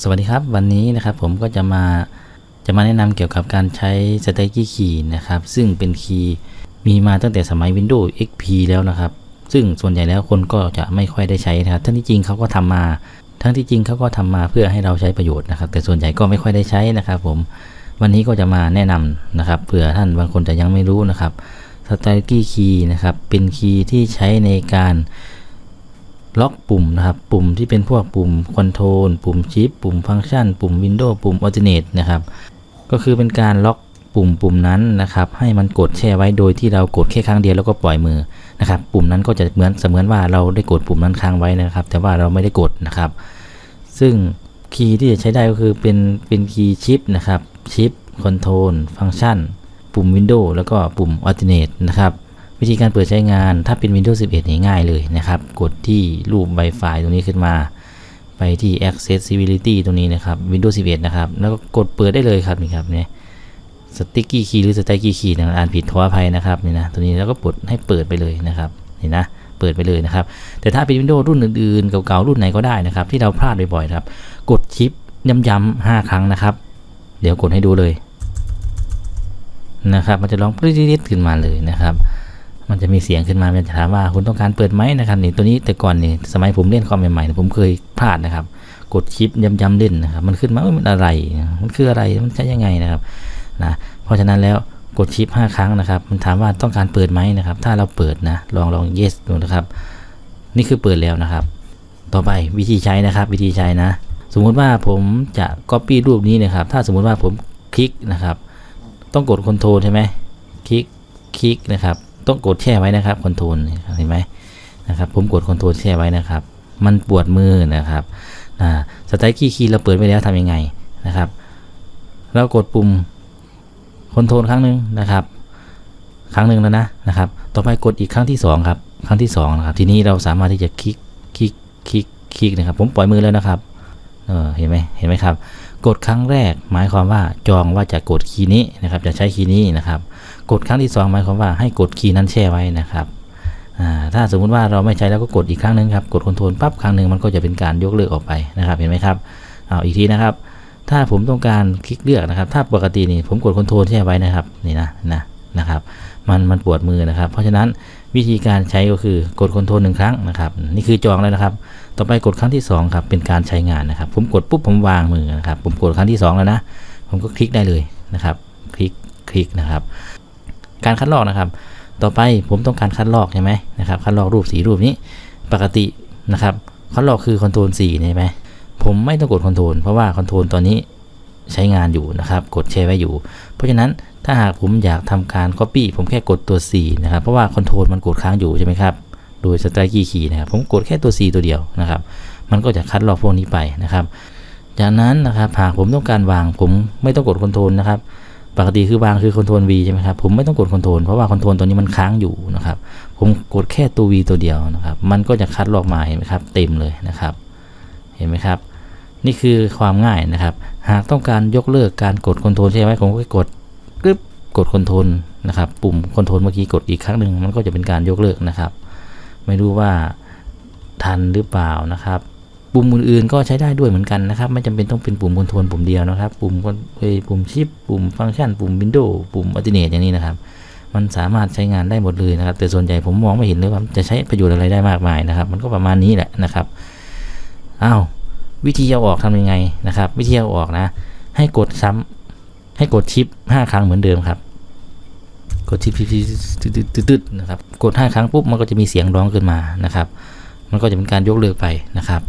สวัสดีครับ วันนี้นะครับผมก็จะมาจะมาแนะนำเกี่ยวกับการใช้ s t a k y Key นะครับ ซึ่งเป็นคีย์มีมาตั้งแต่สมัย Windows XP แล้วนะครับ ซึ่งส่วนใหญ่แล้วคนก็จะไม่ค่อยได้ใช้นะครับ ทั้งที่จริงเขาก็ทำมา ทั้งที่จริงเขาก็ทำมาเพื่อให้เราใช้ประโยชน์นะครับ แต่ส่วนใหญ่ก็ไม่ค่อยได้ใช้นะครับ ผมวันนี้ก็จะมาแนะนำนะครับเผื่อท่านบางคนจะยังไม่รู้นะครับ s t a k y Key นะครับเป็นคีย์ที่ใช้ในการ ล็อกปุ่มนะครับ ปุ่มที่เป็นพวกปุ่มคอนโทรลปุ่มชิป ปุ่มฟังก์ชัน ปุ่ม Windows ปุ่ม Alternate นะครับ ก็คือเป็นการล็อกปุ่มปุ่มนั้นนะครับ ให้มันกดแช่ไว้โดยที่เรากดแค่ครั้งเดียวแล้วก็ปล่อยมือนะครับ ปุ่มนั้นก็จะเหมือนเสมือนว่าเราได้กดปุ่มนั้นค้างไว้นะครับ แต่ว่าเราไม่ได้กดนะครับ ซึ่งคีย์ที่จะใช้ได้ก็คือเป็นเป็นคีย์ชิปนะครับชิปคอนโทรลฟังก์ชัน ปุ่ม Windows แล้วก็ปุ่ม Alternate นะครับ วิธีการเปิดใช้งานถ้าเป็น Windows 11นี่ง่ายเลยนะครับ กดที่รูป Wi-Fi ตรงนี้ขึ้นมา ไปที่ Accessibility ตรงนี้นะครับ Windows 11 นะครับ แล้วก็กดเปิดได้เลยครับนี่ครับเนี่ย Sticky Key หรือ Sticky Key นะอ่านผิดขออภัยนะครับนี่นะตัวนี้แล้วก็กดให้เปิดไปเลยนะครับนี่นะเปิดไปเลยนะครับ แต่ถ้าเป็น Windows รุ่นอื่นๆ เก่าๆรุ่นไหนก็ได้นะครับ ที่เราพลาดบ่อยๆครับ กดชิปย้ำๆ5ครั้งนะครับ เดี๋ยวกดให้ดูเลยนะครับ มันจะร้องปริ๊ดขึ้นมาเลยนะครับ มันจะมีเสียงขึ้นมามันจะถามว่าคุณต้องการเปิดไหมนะครับนี่ตัวนี้แต่ก่อนนี่สมัยผมเล่นคอมใหม่ๆนี่ผมเคยพลาดนะครับ กดชิปย้ำๆเล่นนะครับมันขึ้นมามันอะไร มันคืออะไรมันใช้ยังไงนะครับนะเพราะฉะนั้นแล้วกดชิป 5 ครั้งนะครับ มันถามว่าต้องการเปิดไหมนะครับ ถ้าเราเปิดนะ ลองลอง yes ดูนะครับ นี่คือเปิดแล้วนะครับ ต่อไปวิธีใช้นะครับ วิธีใช้นะ สมมุติว่าผมจะ copy รูปนี้นะครับ ถ้าสมมุติว่าผมคลิกนะครับ ต้องกด control ใช่ไหมคลิก คลิกนะครับ ต้องกดแช่ไว้นะครับคอนโทรลเห็นไหมนะครับผมกดคอนโทรลแช่ไว้นะครับ มันปวดมือนะครับอ่าสไตล์คีย์คีย์เราเปิดไว้แล้วทำยังไงนะครับ เรากดปุ่มคอนโทรลครั้งหนึ่งนะครับ ครั้งหนึ่งแล้วนะนะครับ ต่อไปกดอีกครั้งที่สองครับครั้งที่สองนะครับทีนี้เราสามารถที่จะคลิกคลิกคลิกคลิกนะครับ ผมปล่อยมือแล้วนะครับ เออเห็นไหมเห็นไหมครับ กดครั้งแรกหมายความว่าจองว่าจะกดคีย์นี้นะครับ จะใช้คีย์นี้นะครับ กดครั้งที่ 2 หมายความว่าให้กดคีย์นั้นแช่ไว้นะครับถ้าสมมุติว่าเราไม่ใช้แล้วก็กดอีกครั้งหนึ่งครับ กดคอนโทรลปั๊บครั้งหนึ่งมันก็จะเป็นการยกเลิกออกไปนะครับ เห็นไหมครับเอาอีกทีนะครับ ถ้าผมต้องการคลิกเลือกนะครับ ถ้าปกตินี่ผมกดคอนโทรลแช่ไว้นะครับ นี่นะนะนะครับ มันมันปวดมือนะครับ เพราะฉะนั้น วิธีการใช้ก็คือกดคอนโทรลหนึ่งครั้งนะครับ นี่คือจองแล้วนะครับ ต่อไปกดครั้งที่2ครับเป็นการใช้งานนะครับ ผมกดปุ๊บผมวางมือนะครับ ผมกดครั้งที่ 2 แล้วนะ ผมก็คลิกได้เลยนะครับ คลิกคลิกนะครับ การคัดลอกนะครับ ต่อไปผมต้องการคัดลอกใช่ไหมนะครับคัดลอกรูปสีรูปนี้ ปกตินะครับคัดลอกคือคอนโทรล4ใช่ไหมผมไม่ต้องกดคอนโทรลเพราะว่าคอนโทรลตอนนี้ ใช้งานอยู่นะครับ กดแชร์ไว้อยู่ เพราะฉะนั้นถ้าหากผมอยากทำการ Copy ผมแค่กดตัว4นะครับ เพราะว่าคอนโทรลมันกดค้างอยู่ใช่ไหมครับ โดยสไตรกี้คีย์นะครับ ผมกดแค่ตัว C ตัวเดียวนะครับ มันก็จะคัดลอกพวกนี้ไปนะครับ จากนั้นนะครับหากผมต้องการวางผมไม่ต้องกดคอนโทรลนะครับ ปกติคือวางคือคอนโทรล V ใช่ไหมครับ ผมไม่ต้องกดคอนโทรลเพราะว่าคอนโทรลตัวนี้มันค้างอยู่นะครับ ผมกดแค่ตัว V ตัวเดียวนะครับ มันก็จะคัดลอกมาเห็นไหมครับ เต็มเลยนะครับ เห็นไหมครับ นี่คือความง่ายนะครับ หากต้องการยกเลิกการกดคอนโทรลใช่ไหมผมก็กดกึ๊บกดคอนโทรลนะครับ ปุ่มคอนโทรลเมื่อกี้กดอีกครั้งหนึ่งมันก็จะเป็นการยกเลิกนะครับ ไม่รู้ว่าทันหรือเปล่านะครับ ปุ่มอื่นๆก็ใช้ได้ด้วยเหมือนกันนะครับ ไม่จำเป็นต้องเป็นปุ่มคอนโทรลปุ่มเดียวนะครับ ปุ่มเอ้ปุ่มชิป ปุ่มฟังก์ชัน ปุ่มวินโดว์ปุ่มอัลติเนตอย่างนี้นะครับ มันสามารถใช้งานได้หมดเลยนะครับ แต่ส่วนใหญ่ผมมองไม่เห็นเลยว่าจะใช้ประโยชน์อะไรได้มากมายนะครับ มันก็ประมาณนี้แหละนะครับอ้าว วิธีเอาออกทำยังไงนะครับ วิธีเอาออกนะ ให้กดซ้ำให้กดชิป 5 ครั้งเหมือนเดิมครับ กดชิปตึ๊ดๆนะครับ กด 5 ครั้งปุ๊บมันก็จะมีเสียงร้องขึ้นมานะครับ มันก็จะเป็นการยกเลิกไปนะครับ